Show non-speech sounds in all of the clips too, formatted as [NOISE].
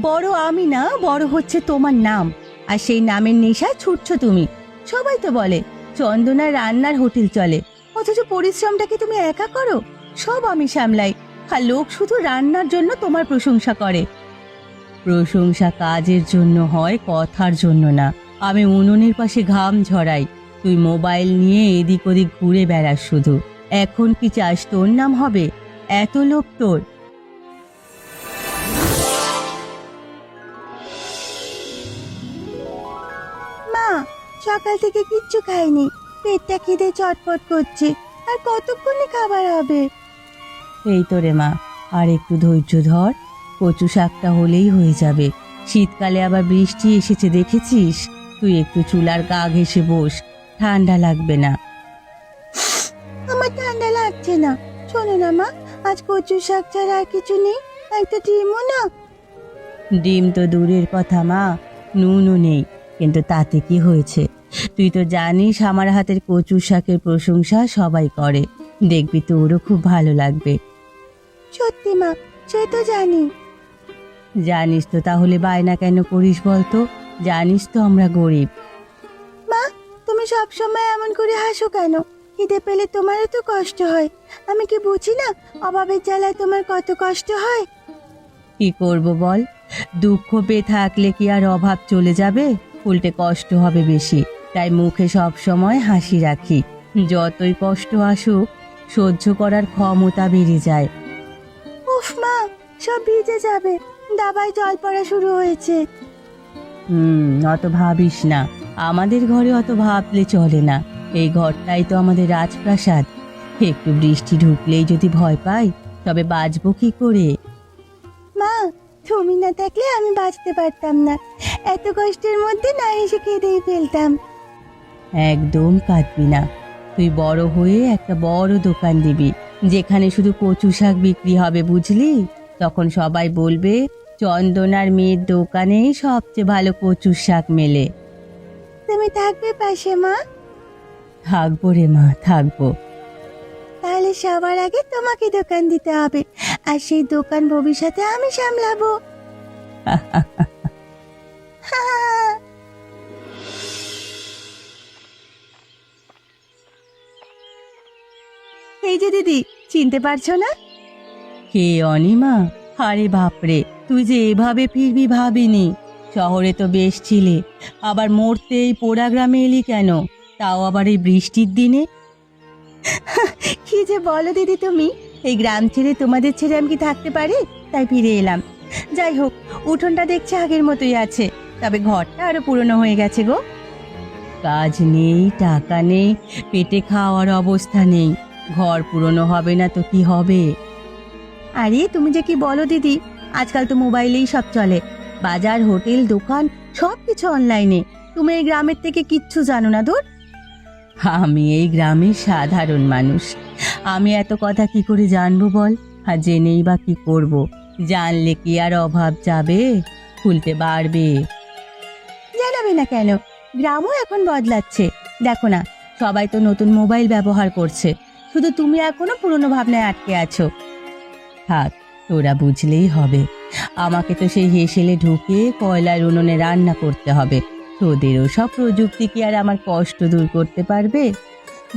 বড় আমি না, বড় হচ্ছে তোমার নাম। আর সেই নামের নেশায় ছুটছ তুমি। সবাই তো বলে, চন্দনা রান্নার হোটেল চলে। অথচ পরিশ্রমটা কি তুমি একা করো? সব আমি সামলাই। আর লোক শুধু রান্নার জন্য তোমার প্রশংসা করে। প্রশংসা কাজের জন্য হয়, কথার জন্য না। আমি উনুনের পাশে ঘাম ঝরাই। তুই মোবাইল নিয়ে এদিক ওদিক ঘুরে বেড়াস শুধু। এখন কি চাস তোর নাম হবে? এত লোক তোর। সকাল থেকে কিচ্ছু খাইনি। পেটটা খিদে চটপট করছে। আর কতক্ষণে খাবার হবে? এই তো রে মা আর একটু ধৈর্য ধর। কচু শাকটা হলেই হয়ে যাবে। শীতকালে আবার বৃষ্টি এসেছে দেখেছিস? তুই একটু চুলার গা ঘেসে বস ঠান্ডা লাগবে না। আমার ঠান্ডা লাগছে না। শোনো না মা আজ কচু শাক ছাড়া আর কিছু নেই। একটা ডিমও না ডিম তো দূরের কথা মা নুনও নেই। কিন্তু তাতে কি হয়েছে? তুই তো জানিস আমার হাতের কচু শাকের প্রশংসা সবাই করে। দেখবি তোরও খুব ভালো লাগবে। সত্যি মা সে তো জানি। জানিস তো তাহলে বায়না কেন করিস বলতো? জানিস তো আমরা গরিব। মা তুমি সব সময় এমন করে হাসো কেন? খিদে পেলে তোমারও তো কষ্ট হয়। আমি কি বুঝি না অভাবের জ্বালায় তোমার কত কষ্ট হয়? কি করব বল? দুঃখ পেয়ে থাকলে কি আর অভাব চলে যাবে? উল্টে কষ্ট হবে বেশি। তাই মুখে সব সময় হাসি রাখি। যতই কষ্ট আসুক সহ্য করার ক্ষমতা বেড়ে যায়। উফ মা সব ভিজে যাবে। দাবায় জল পড়া শুরু হয়েছে। হুম অত ভাবিস না। আমাদের ঘরে অত ভাবলে চলে না। এই ঘরটাই তো আমাদের রাজপ্রাসাদ। একটু বৃষ্টি ঢুকলেই যদি ভয় পাই তবে বাঁচবো কি করে? মা তুমি না থাকলে আমি বাঁচতে পারতাম না। এত কষ্টের মধ্যে না এসে কেঁদেই ফেলতাম। একদম কাঁদবি না। তুই বড় হয়ে একটা বড় দোকান দিবি যেখানে শুধু কচু শাক বিক্রি হবে বুঝলি? তখন সবাই বলবে চন্দনার মেয়ের দোকানেই সবচেয়ে ভালো কচু শাক মেলে। তুমি থাকবে পাশে মা? থাকব রে মা থাকব। তাহলে সবার আগে তোমাকে দোকান দিতে হবে আর সেই দোকান ভবিষ্যতে আমি সামলাবো। [LAUGHS] [LAUGHS] এই যে দিদি চিনতে পারছ না? কে অনিমা আরে বাপরে তুই যে এভাবে ফিরবি ভাবিনি। শহরে তো বেশ ছিলে আবার মরতে এই পোড়া গ্রামে এলি কেন? তাও আবার এই বৃষ্টির দিনে? [LAUGHS] কি যে বলো দিদি তুমি এই গ্রাম ছেড়ে তোমাদের ছেড়ে আমি কি থাকতে পারি? তাই ফিরে এলাম। যাই হোক উঠোনটা দেখছি আগের মতোই আছে। তবে ঘরটা আরও পুরনো হয়ে গেছে গো। কাজ নেই, টাকা নেই, পেটে খাওয়ার অবস্থা নেই। ঘর পুরনো হবে না তো কি হবে? আরে, তুমি যে কি বলো দিদি, আজকাল তো মোবাইলেই সব চলে। বাজার, হোটেল, দোকান সব কিছু অনলাইনে। তুমি এই গ্রামের থেকে কিচ্ছু জানো না দূর? আমি এই গ্রামের সাধারণ মানুষ। আমি এত কথা কি করে জানব বল? আর জেনেই বা কি করব? জানলে কি আর অভাব যাবে? খুলতে বাড়বে জানাবে না কেন? গ্রামও এখন বদলাচ্ছে। দেখো না, সবাই তো নতুন মোবাইল ব্যবহার করছে। শুধু তুমি এখনও পুরনো ভাবনায় আটকে আছো। থাক, তোরা বুঝলেই হবে। আমাকে তো সেই হেসেলে ঢুকে কয়লার উনুনে রান্না করতে হবে। তোদেরও সব প্রযুক্তি কি আর আমার কষ্ট দূর করতে পারবে?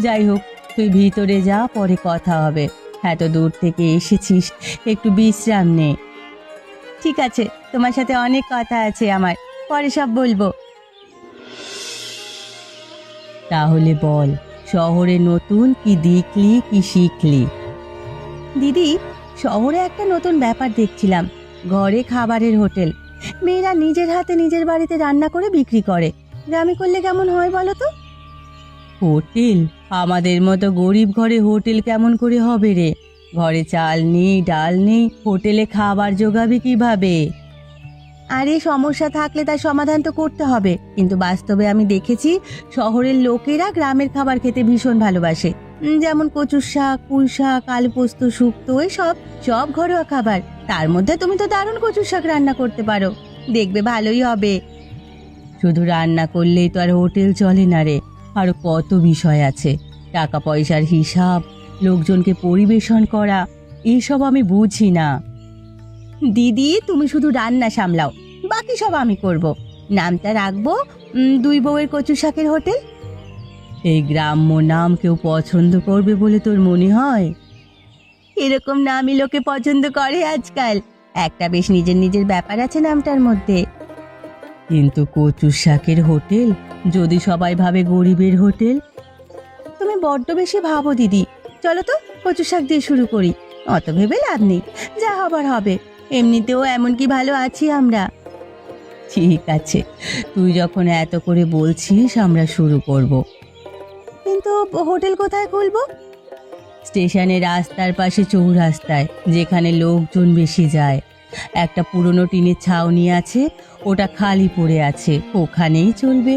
যাই হোক, তুই ভিতরে যা, পরে কথা হবে। এত দূর থেকে এসেছিস, একটু বিশ্রাম নে। ঠিক আছে, তোমার সাথে অনেক কথা আছে আমার। পরে সব বলব। তাহলে বল, শহরে নতুন কি দেখলি, কি শিখলি? দিদি, শহরে একটা নতুন ব্যাপার দেখছিলাম। ঘরে খাবারের হোটেল। মেয়েরা নিজের হাতে নিজের বাড়িতে রান্না করে বিক্রি করে। গ্রামে করলে কেমন হয় বলো তো? হোটেল? আমাদের মতো গরিব ঘরে হোটেল কেমন করে হবে রে? ঘরে চাল নেই, ডাল নেই, হোটেলে খাবার জোগাবে কীভাবে? আরে, সমস্যা থাকলে তার সমাধান তো করতে হবে। কিন্তু বাস্তবে আমি দেখেছি, শহরের লোকেরা গ্রামের খাবার খেতে ভীষণ ভালোবাসে। যেমন কচুর শাক, পুঁই শাক, আলু পোস্ত, শুক্তো সব সব ঘরোয়া খাবার। তার মধ্যে তুমি তো দারুণ কচুর শাক রান্না করতে পারো। দেখবে ভালোই হবে। শুধু রান্না করলেই তো আর হোটেল চলে না রে। আরও কত বিষয় আছে। টাকা পয়সার হিসাব, লোকজনকে পরিবেশন করা এইসব আমি বুঝি না। দিদি তুমি শুধু রান্না সামলাও বাকি সব আমি করব। নামটা রাখব দুই বউয়ের কচু শাকের হোটেল। এই গ্রাম্য নাম কেউ পছন্দ করবে বলে তোর মনে হয়? এরকম নামই লোকে পছন্দ করে আজকাল। একটা বেশ নিজের নিজের ব্যাপার আছে নামটার মধ্যে। কিন্তু কচু শাকের হোটেল যদি সবাই ভাবে গরিবের হোটেল? তুমি বড্ড বেশি ভাবো দিদি। চলো তো কচু শাক দিয়ে শুরু করি। অত ভেবে লাভ নেই। যা হবার হবে। এমনিতেও এমন কি ভালো আছি আমরা? ঠিক আছে, তুই যখন এত করে বলছিস, আমরা শুরু করব। কিন্তু হোটেল কোথায় খুলবো? স্টেশনের রাস্তার পাশে চৌরাস্তায়, যেখানে লোকজন বেশি যায়। একটা পুরনো টিনের ছাউনি আছে, ওটা খালি পড়ে আছে, ওখানেই চলবে।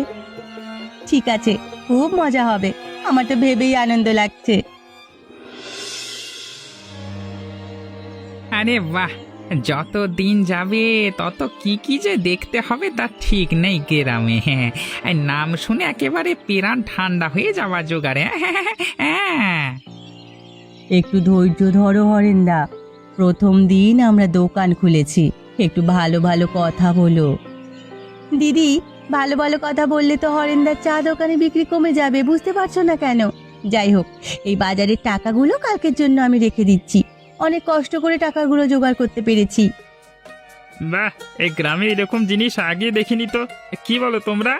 ঠিক আছে, খুব মজা হবে, আমার তো ভেবেই আনন্দ লাগছে। আরে বাহ যত দিন যাবে, তত কি কি যে দেখতে হবে তা ঠিক নেই গ্রামে। হ্যাঁ এই নাম শুনে একেবারে পেরান ঠান্ডা হয়ে যাওয়া জোগাড়ে। হ্যাঁ একটু ধৈর্য ধরো হরেন্দা। প্রথম দিন আমরা দোকান খুলেছি। একটু ভালো ভালো কথা বলো দিদি, ভালো ভালো কথা বললে তো হরেন্দার চা দোকানে বিক্রি কমে যাবে, বুঝতে পারছ না কেন? যাই হোক, এই বাজারের টাকাগুলো কালকের জন্য আমি রেখে দিচ্ছি। অনেক কষ্ট করে টাকাগুলো জোগাড় করতে পেরেছি। বাহ এই গ্রামে এরকম জিনিস আগে দেখিনি তো। কি বলো তোমরা?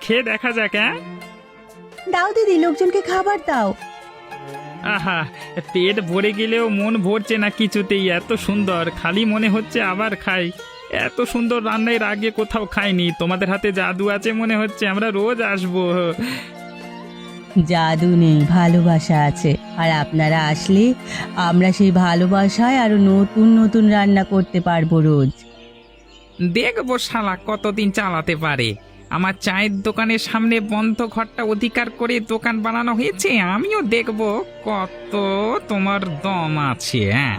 খেয়ে দেখা যাক হ্যাঁ? দাও দিদি লোকজনকে খাবার দাও। আহা পেট ভরে গেলেও মন ভরছে না কিছুতেই এত সুন্দর। খালি মনে হচ্ছে আবার খাই। এত সুন্দর রান্না এর আগে কোথাও খাইনি। তোমাদের হাতে জাদু আছে মনে হচ্ছে আমরা রোজ আসব। জাদু নেই ভালোবাসা আছে। আর আপনারা আসলে আমরা সেই ভালোবাসায় আরও নতুন নতুন রান্না করতে পারব রোজ। দেখব শালা কতদিন চালাতে পারে। আমার চায়ের দোকানের সামনে বন্ধ ঘরটা অধিকার করে দোকান বানানো হয়েছে আমিও দেখব কত তোমার দম আছে হ্যাঁ।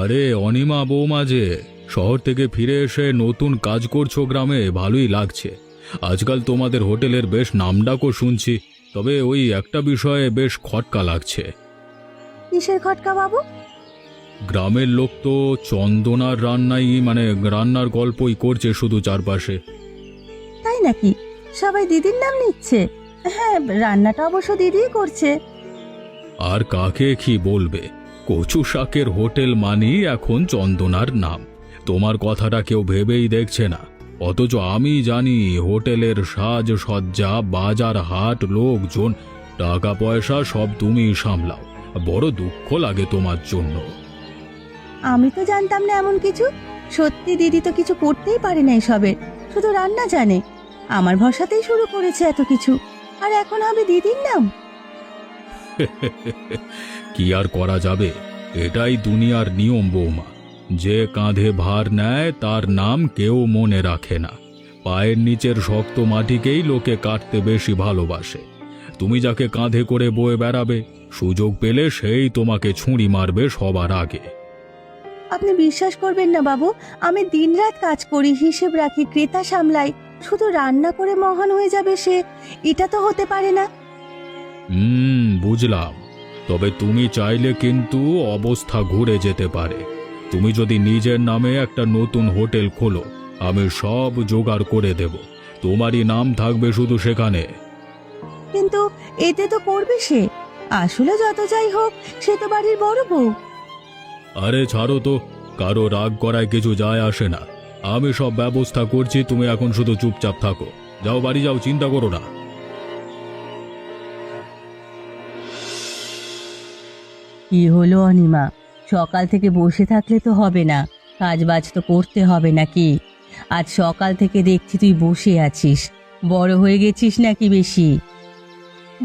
আরে অনিমা বৌমা যে। শহর থেকে ফিরে এসে নতুন কাজ করছ গ্রামে ভালোই লাগছে। আজকাল তোমাদের হোটেলের বেশ নামডাকও শুনছি তবে ওই একটা বিষয়ে বেশ খটকা লাগছে। কিসের খটকা বাবু? গ্রামের লোক তো চন্দনার রান্নাই মানে রান্নার গল্পই করছে শুধু চারপাশে। তাই নাকি? সবাই দিদির নাম নিচ্ছে। হ্যাঁ রান্নাটা অবশ্য দিদিই করছে। আর কাকে কি বলবে? কচু শাকের হোটেল মানেই এখন চন্দনার নাম। তোমার কথাটা কেউ ভেবেই দেখছে না। অথচ আমি জানি হোটেলের সাজ সজ্জা বাজার হাট লোকজন টাকা পয়সা সব তুমি সামলাও। বড় দুঃখ লাগে তোমার জন্য। আমি তো জানতাম না এমন কিছু। সত্যি দিদি তো কিছু করতেই পারে না এসবে। শুধু রান্না জানে। আমার ভরসাতেই শুরু করেছে এত কিছু। আর এখন হবে দিদির নাম। [LAUGHS] কি আর করা যাবে? এটাই দুনিয়ার নিয়ম বৌমা। যে কাঁধে ভার নেয় তার নাম কেউ মনে রাখে না। পায়ের নিচের শক্ত মাটিকেই লোকে কাটতে বেশি ভালোবাসে। তুমি যাকে কাঁধে করে বয়ে বেড়াবে সুযোগ পেলে সেই তোমাকে ছুঁড়ি মারবে সবার আগে। আপনি বিশ্বাস করবেন না বাবু আমি দিনরাত কাজ করি হিসেব রাখি ক্রেতা সামলাই। শুধু রান্না করে মহান হয়ে যাবে সে এটা তো হতে পারে না। হুম বুঝলাম। তবে তুমি চাইলে কিন্তু অবস্থা ঘুরে যেতে পারে। তুমি যদি নিজের নামে একটা নতুন হোটেল খোলো আমি সব জোগাড় করে দেব। তোমারই নাম থাকবে শুধু সেখানে। কিন্তু এতে তো করবে সে। আসলে যত যাই হোক সে তো বাড়ির বড় বউ। আরে ছাড়ো তো কারও রাগ করায় কিছু যায় আসে না। আমি সব ব্যবস্থা করছি তুমি এখন শুধু চুপচাপ থাকো। যাও বাড়ি যাও চিন্তা করো না। কি হলো অনিমা? সকাল থেকে বসে থাকলে তো হবে না। কাজ বাজ তো করতে হবে নাকি? আজ সকাল থেকে দেখছি তুই বসে আছিস। বড় হয়ে গেছিস নাকি বেশি?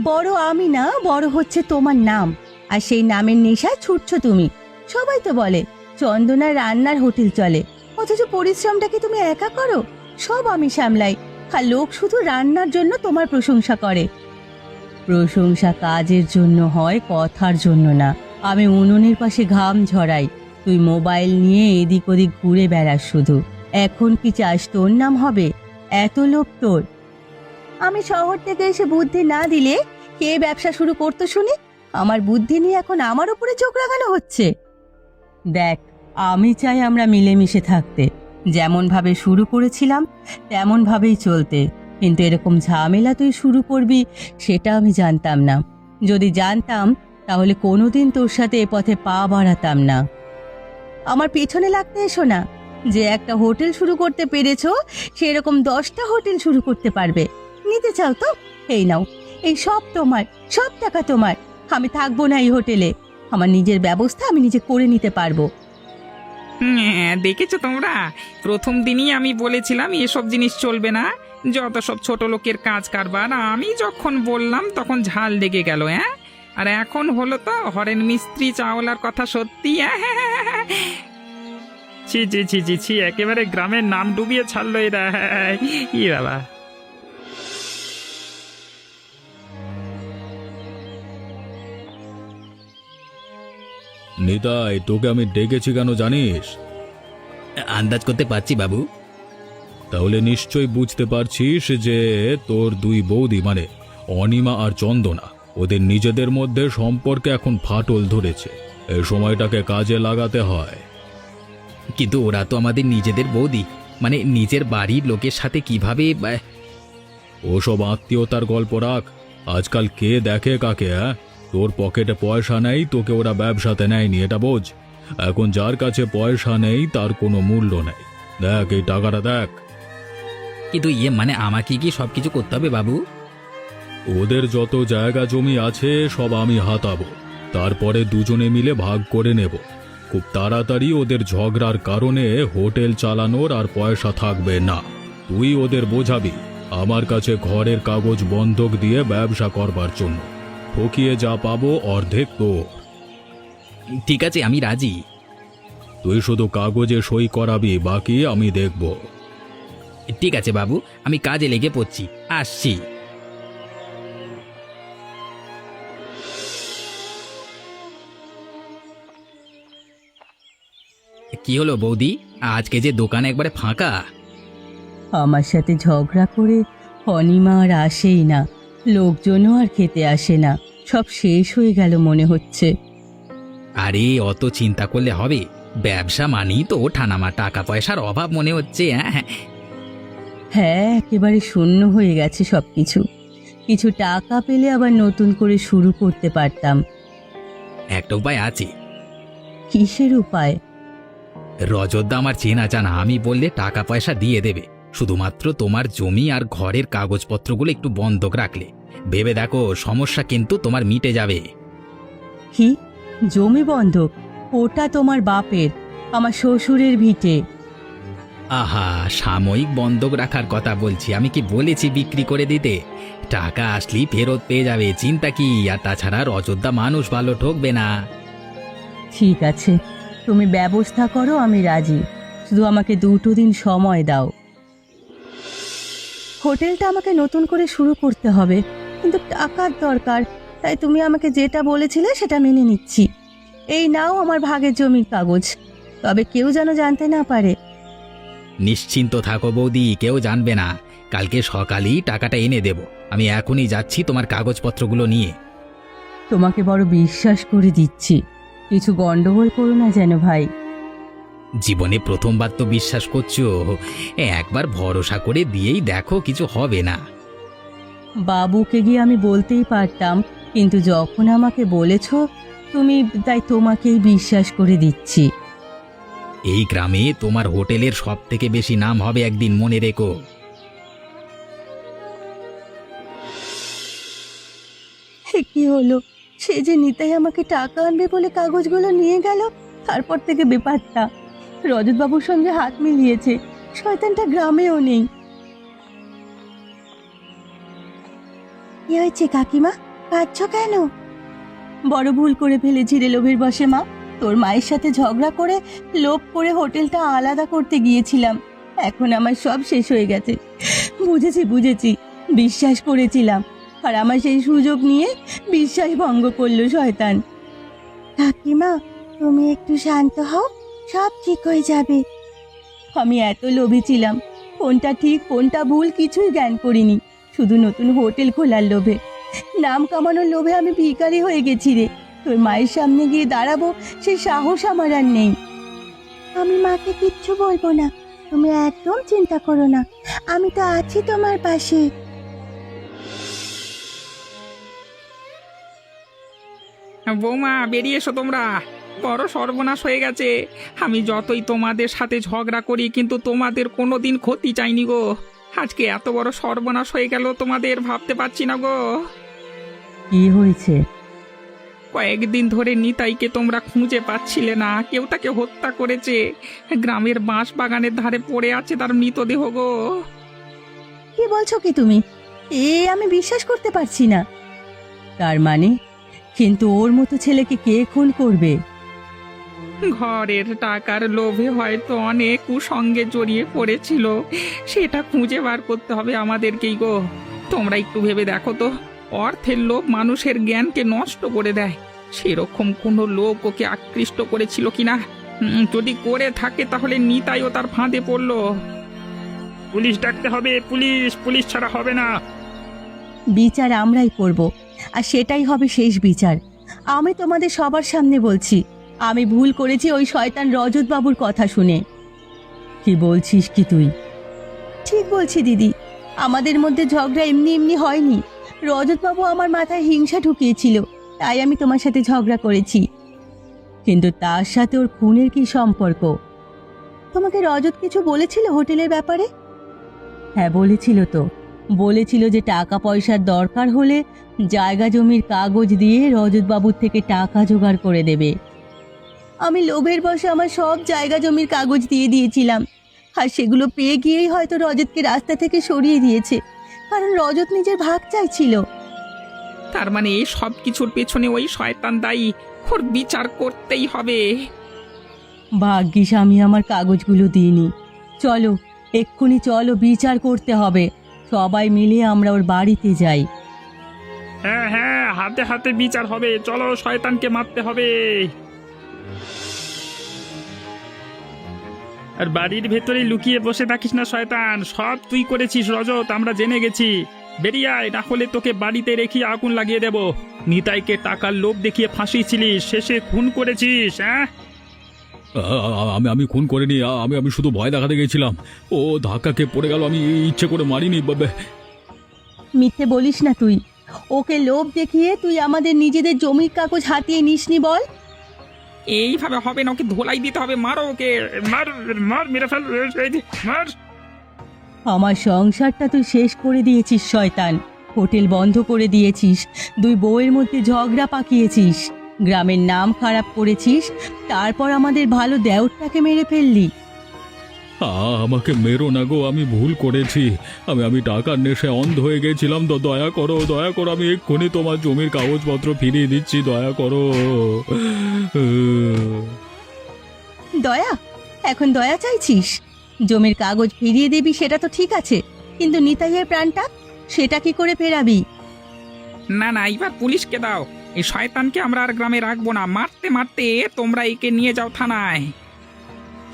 বড় আমি না বড় হচ্ছে তোমার নাম। আর সেই নামের নেশায় ছুটছ তুমি। সবাই তো বলে চন্দনা রান্নার হোটেল চলে। অথচ পরিশ্রমটা কি তুমি একা করো? সব আমি সামলাই। আর লোক শুধু রান্নার জন্য তোমার প্রশংসা করে। প্রশংসা কাজের জন্য হয় কথার জন্য না। আমি উনুনের পাশে ঘাম ঝরাই। তুই মোবাইল নিয়ে এদিক ওদিক ঘুরে বেড়াস শুধু। এখন কি চাস তোর নাম হবে? এত লোক তোর। আমি শহর থেকে এসে বুদ্ধি না দিলে কে ব্যবসা শুরু করতো শুনি? আমার বুদ্ধি নিয়ে এখন আমার উপরে চোখ রাগানো হচ্ছে। দেখ, আমি চাই আমরা মিলেমিশে থাকতে। যেমন ভাবে শুরু করেছিলাম, তেমন ভাবেই চলতে। কিন্তু এরকম ঝামেলা তুই শুরু করবি, সেটা আমি জানতাম না। যদি জানতাম তাহলে কোনোদিন তোর সাথে এ পথে পা বাড়াতাম না। আমার পেছনে লাগতে এসো না। যে একটা হোটেল শুরু করতে পেরেছ সেরকম দশটা হোটেল শুরু করতে পারবে। নিতে চাও তো? এই নাও। এই সব তোমার সব টাকা তোমার। আমি থাকব না এই হোটেলে। আমার নিজের ব্যবস্থা আমি নিজে করে নিতে পারব। হ্যাঁ, দেখেছ তোমরা? প্রথম দিনই আমি বলেছিলাম এসব জিনিস চলবে না। যত সব ছোট লোকের কাজ কারবার আমি যখন বললাম তখন ঝাল লেগে গেল হ্যাঁ? আর এখন হলো তো হরেন মিস্ত্রি চাওলার কথা সত্যি হ্যাঁ ছি ছি ছি ছি ছি একেবারে গ্রামের নাম ডুবিয়ে ছাড়লো এরা ই বাবা। নিতাই তোকে আমি ডেকেছি কেন জানিস? আন্দাজ করতে পারছি বাবু। তাহলে নিশ্চয়ই বুঝতে পারছিস যে তোর দুই বৌদি মানে অনিমা আর চন্দনা ওদের নিজেদের মধ্যে সম্পর্কে এখন ফাটল ধরেছে। এই সময়টাকে কাজে লাগাতে হয়। কিন্তু ওরা তো আমাদের নিজেদের বৌদি। মানে নিজের বাড়ির লোকের সাথে কীভাবে আহ, ওসব আত্মীয়তার গল্প রাখ। আজকাল কে দেখে কাকে হ্যাঁ তোর পকেটে পয়সা নেই তোকে ওরা ব্যবসাতে নেয়নি এটা বোঝ। এখন যার কাছে পয়সা নেই তার কোনো মূল্য নেই। দেখ এই টাকাটা দেখ। কিন্তু ইয়ে মানে আমাকে কি সব কিছু করতে হবে বাবু? ওদের যত জায়গা জমি আছে সব আমি হাতাবো। তারপরে দুজনে মিলে ভাগ করে নেব। খুব তাড়াতাড়ি ওদের ঝগড়ার কারণে হোটেল চালানোর আর পয়সা থাকবে না। তুই ওদের বোঝাবি আমার কাছে ঘরের কাগজ বন্ধক দিয়ে ব্যবসা করবার জন্য। ঠকিয়ে যা পাবো অর্ধেক তোর। ঠিক আছে আমি রাজি। তুই শুধু কাগজে সই করাবি বাকি আমি দেখব। ঠিক আছে বাবু আমি কাজে লেগে পড়ছি। আসছি। কি হলো বৌদি? আজকে যে দোকান একবারে ফাঁকা। আমার সাথে ঝগড়া করে অনিমা আর আসেই না। লোকজনও আর খেতে আসে না। সব শেষ হয়ে গেল মনে হচ্ছে। আরে অত চিন্তা করলে হবে। ব্যবসা মানেই তো ঠানামা টাকা পয়সার অভাব মনে হচ্ছে হ্যাঁ হ্যাঁ একেবারে শূন্য হয়ে গেছে সব কিছু কিছু টাকা পেলে আবার নতুন করে শুরু করতে পারতাম। একটা উপায় আছে। কিসের উপায়? রজতদা আমার চেনা জানা আমি বললে টাকা পয়সা দিয়ে দেবে। শুধুমাত্র তোমার জমি আর ঘরের কাগজপত্রগুলো একটু বন্ধক রাখলে। ভেবে দেখো সমস্যা কিন্তু তোমার মিটে যাবে। কি? জমি বন্ধক? ওটা তোমার বাপের আমার শ্বশুরের ভিটে। আহা সাময়িক বন্ধক রাখার কথা বলছি আমি কি বলেছি বিক্রি করে দিতে? টাকা আসলেই ফেরত পেয়ে যাবে চিন্তা কি? আর তাছাড়া রজতদা মানুষ ভালো ঠকবে না। ঠিক আছে। তুমি ব্যবস্থা করো আমি রাজি। শুধু আমাকে দুটো দিন সময় দাও। হোটেলটা আমাকে নতুন করে শুরু করতে হবে কিন্তু টাকার দরকার। তাই তুমি আমাকে যেটা বলেছিলে সেটা মেনে নিচ্ছি। এই নাও আমার ভাগের জমির কাগজ। তবে কেউ যেন জানতে না পারে। নিশ্চিন্ত থাকো বৌদি কেউ জানবে না। কালকে সকালেই টাকাটা এনে দেব। আমি এখনই যাচ্ছি তোমার কাগজপত্রগুলো নিয়ে। তোমাকে বড় বিশ্বাস করে দিচ্ছি। কিছু গন্ডগোল করো না যেন ভাই। জীবনে প্রথমবার তো বিশ্বাস করছ একবার ভরসা করে দিয়েই দেখো কিছু হবে না। বাবুকে গিয়ে আমি বলতেই পারতাম কিন্তু যখন আমাকে বলেছ তুমি তাই তোমাকেই বিশ্বাস করে দিচ্ছি। এই গ্রামে তোমার হোটেলের সব থেকে বেশি নাম হবে একদিন মনে রেখো। কি হলো? সে যে নিতাই আমাকে টাকা আনবে বলে কাগজগুলো নিয়ে গেল, তারপর থেকে বেপারটা রজতবাবুর সঙ্গে হাত মিলিয়েছে, শয়তানটা গ্রামেও নেই। কি হয়েছে কাকিমা? কাঁদছ কেন? বড় ভুল করে ফেলেছি রে লোভের বসে মা। তোর মায়ের সাথে ঝগড়া করে লোভ করে হোটেলটা আলাদা করতে গিয়েছিলাম। এখন আমার সব শেষ হয়ে গেছে। বুঝেছি বুঝেছি। বিশ্বাস করেছিলাম। আর আমার সেই সুযোগ নিয়ে বিশ্বাস ভঙ্গ করল শয়তান। কাকিমা তুমি একটু শান্ত হও সব ঠিক হয়ে যাবে। আমি এত লোভী ছিলাম কোনটা ঠিক কোনটা ভুল কিছুই জ্ঞান করিনি শুধু নতুন হোটেল খোলার লোভে। নাম কামানোর লোভে আমি ভিখারি হয়ে গেছি রে তোর মায়ের সামনে গিয়ে দাঁড়াবো সেই সাহস আমার আর নেই। আমি মাকে কিচ্ছু বলব না তুমি একদম চিন্তা করো না আমি তো আছি তোমার পাশে। বৌমা বেরিয়ে এসো তোমরা। বড় সর্বনাশ হয়ে গেছে। আমি যতই তোমাদের সাথে ঝগড়া করি কিন্তু তোমাদের কোনো দিন ক্ষতি চাইনি গো। আজকে এত বড় সর্বনাশ হয়ে গেল তোমাদের ভাবতে পারছি না গো। কি হয়েছে? কয়েকদিন ধরে নিতাইকে তোমরা খুঁজে পাচ্ছিলে না। কেউ তাকে হত্যা করেছে। গ্রামের বাঁশ বাগানের ধারে পড়ে আছে তার মৃতদেহ গো। কি বলছো কি তুমি? এ আমি বিশ্বাস করতে পারছি না। তার মানে? কিন্তু ওর মতো ছেলেকে কে খুন করবে? ঘরের টাকার লোভে হয়তো অনেক কুসঙ্গে জড়িয়ে পড়েছিল। সেটা খুঁজে বার করতে হবে আমাদেরকেই গো। তোমরা একটু ভেবে দেখো তো অর্থের লোভ মানুষের জ্ঞানকে নষ্ট করে দেয়। সেরকম কোনো লোক ওকে আকৃষ্ট করেছিল কিনা? হুম, যদি করে থাকে তাহলে নিতাইও তার ফাঁদে পড়ল। পুলিশ ডাকতে হবে পুলিশ পুলিশ ছাড়া হবে না। বিচার আমরাই করব। আর সেটাই হবে শেষ বিচার। আমি তোমাদের সবার সামনে বলছি, আমি ভুল করেছি ওই শয়তান রজত বাবুর কথা শুনে। কি বলছিস কি তুই? ঠিক বলছি দিদি, আমাদের মধ্যে ঝগড়া এমনি এমনি হয়নি। রজত বাবু আমার মাথায় হিংসা ঢুকিয়েছিল, তাই আমি তোমার সাথে ঝগড়া করেছি। কিন্তু তার সাথে ওর খুনের কি সম্পর্ক? তোমাকে রজত কিছু বলেছিল হোটেলের ব্যাপারে? হ্যাঁ বলেছিল তো। বলেছিল যে টাকা পয়সার দরকার হলে জায়গা জমির কাগজ দিয়ে রজতবাবুর থেকে টাকা জোগাড় করে দেবে। আমি লোভের বসে আমার সব জায়গা জমির কাগজ দিয়ে দিয়েছিলাম আর সেগুলো পেয়ে গিয়েই হয়তো রজতকে রাস্তা থেকে সরিয়ে দিয়েছে কারণ রজত নিজের ভাগ চাইছিল। তার মানে এই সব কিছুর পেছনে ওই শয়তান দায়ী ওর বিচার করতেই হবে। ভাগ্যিস আমি আমার কাগজগুলো দিইনি। চলো এক্ষুনি চলো বিচার করতে হবে। সবাই মিলে আমরা ওর বাড়িতে যাই। হ্যাঁ হ্যাঁ হাতে হাতে বিচার হবে। চলো, শয়তানকে মারতে হবে। আর বাড়ির ভেতরে লুকিয়ে বসে থাকিস না, শয়তান। সব তুই করেছিস, রজত, আমরা জেনে গেছি। বেরিয়ে আয়, না হলে তোকে বাড়িতে রেখে আগুন লাগিয়ে দেব। নিতাইকে টাকার লোভ দেখিয়ে ফাঁসিয়েছিলিস, শেষে খুন করেছিস হ্যাঁ? আমি আমি খুন করিনি আমি আমি শুধু ভয় দেখাতে গেছিলাম ও ধাক্কাকে পড়ে গেল আমি ইচ্ছে করে মারিনি মিথ্যে বলিস না তুই। ওকে লোভ দেখিয়ে তুই আমাদের নিজেদের জমির কাগজ হাতিয়ে নিসনি বল। এইভাবে হবে না ওকে ধোলাই দিতে হবে মারো ওকে মার মার মেরে ফেল মার। আমার সংসারটা তুই শেষ করে দিয়েছিস শয়তান। হোটেল বন্ধ করে দিয়েছিস দুই বউয়ের মধ্যে ঝগড়া পাকিয়েছিস। গ্রামের নাম খারাপ করেছিস তারপর আমাদের ভালো দেওরটাকে মেরে ফেললি। আ- আমাকে মেরো না গো আমি ভুল করেছি। আমি আমি টাকার নেশায় অন্ধ হয়ে গেছিলাম তো দয়া করো দয়া করো আমি এক্ষুনি তোমার জমির কাগজপত্র ফিরিয়ে দিচ্ছি দয়া করো। দয়া এখন দয়া চাইছিস? জমির কাগজ ফিরিয়ে দিবি সেটা তো ঠিক আছে কিন্তু নিতাইয়ের প্রাণটা সেটা কি করে ফেরাবি? না না এবার পুলিশকে দাও। এই শয়তানকে আমরা আর গ্রামে রাখব না। মারতে মারতে তোমরা একে নিয়ে যাও থানায়।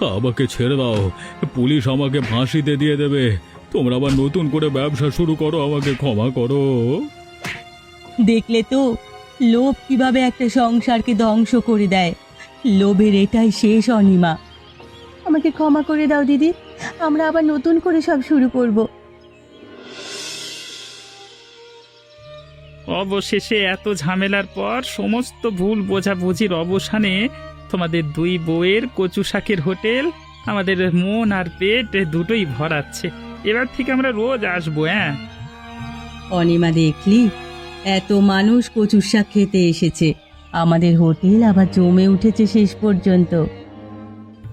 আমাকে ছেড়ে দাও। পুলিশ আমাকে ফাঁসিতে দিয়ে দেবে। তোমরা আবার নতুন করে ব্যবসা শুরু করো আমাকে ক্ষমা করো। দেখলে তো লোভ কীভাবে একটা সংসারকে ধ্বংস করে দেয়। লোভের এটাই শেষ অনিমা। আমাকে ক্ষমা করে দাও দিদি। আমরা আবার নতুন করে সব শুরু করব। অবশেষে এত ঝামেলার পর সমস্ত ভুল বোঝাবুঝির অবসানে তোমাদের দুই বউয়ের কচু শাকের হোটেল, আমাদের মন আর পেট দুটোই ভরাচ্ছে। এবার থেকে আমরা রোজ আসব হ্যাঁ অনিমা দেখলি? এত মানুষ কচুর শাক খেতে এসেছে। আমাদের হোটেল আবার জমে উঠেছে শেষ পর্যন্ত।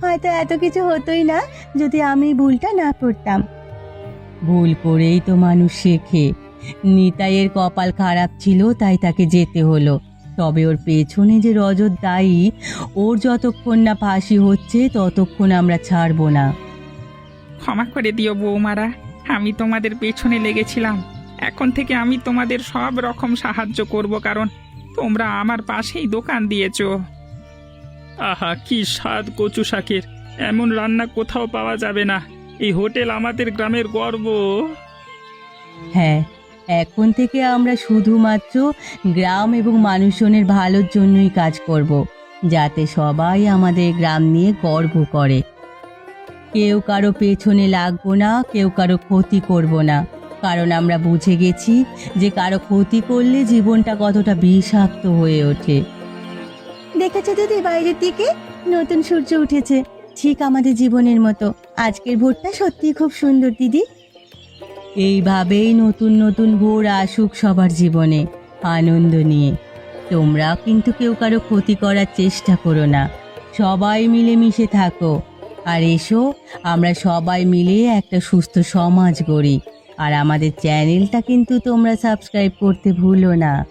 হয়তো এত কিছু হতোই না যদি আমি ভুলটা না করতাম। ভুল করেই তো মানুষ শেখে। নিতাইয়ের কপাল খারাপ ছিল তাই তাকে যেতে হলো। তবে ওর পেছনে যে রজত দায়ী ওর যতক্ষণ না ফাঁসি হচ্ছে ততক্ষণ আমরা ছাড়বো না। ক্ষমা করে দিও বৌমারা আমি তোমাদের পেছনে লেগেছিলাম। এখন থেকে আমি তোমাদের সব রকম সাহায্য করব কারণ তোমরা আমার পাশেই দোকান দিয়েছ। আহা কি স্বাদ কচু শাকের। এমন রান্না কোথাও পাওয়া যাবে না। এই হোটেল আমাদের গ্রামের গর্ব। হ্যাঁ এখন থেকে আমরা শুধুমাত্র গ্রাম এবং মানুষজনের ভালোর জন্যই কাজ করব, যাতে সবাই আমাদের গ্রাম নিয়ে গর্ব করে। কেউ কারও পেছনে লাগবো না, কেউ কারও ক্ষতি করব না। কারণ আমরা বুঝে গেছি যে কারও ক্ষতি করলে জীবনটা কতটা বিষাক্ত হয়ে ওঠে। দেখেছ দিদি, বাইরের দিকে নতুন সূর্য উঠেছে। ঠিক আমাদের জীবনের মতো। আজকের ভোরটা সত্যি খুব সুন্দর, দিদি। এইভাবেই নতুন নতুন ভোর আসুক সবার জীবনে আনন্দ নিয়ে। তোমরা কিন্তু কেউ কারও ক্ষতি করার চেষ্টা করো না। সবাই মিলে মিশে থাকো। আর এসো, আমরা সবাই মিলে একটা সুস্থ সমাজ গড়ি। আর আমাদের চ্যানেলটা কিন্তু তোমরা সাবস্ক্রাইব করতে ভুলো না।